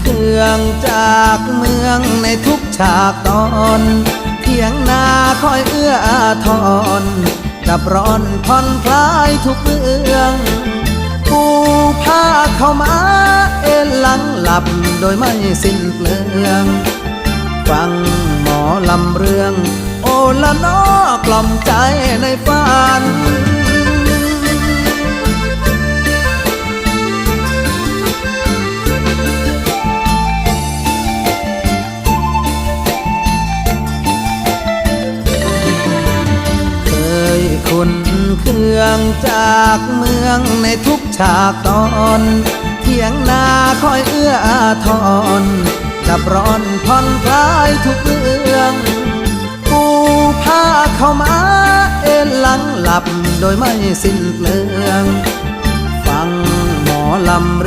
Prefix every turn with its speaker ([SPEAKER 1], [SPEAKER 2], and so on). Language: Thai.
[SPEAKER 1] เครื่องจากเมืองในทุกฉากตอนเพียงนาคอยเอื้ออาทรกับร้อนผ่อนคลายทุกเรื่องปูผ้าเข้ามาเอ็นหลังหลับโดยไม่สิ้นเปลืองฟังหมอลำเรื่อง โอละนอกล่อมใจในฝัน องจากเมืองในทุกฉากตอนเทียงนาคอยเอื้ออาทรดับร้อนผ่อนคลายทุกเรื่องปูผ้าเข้ามาเอ็นหลังหลับโดยไม่สิ้นเปลือง ฟังหมอลำ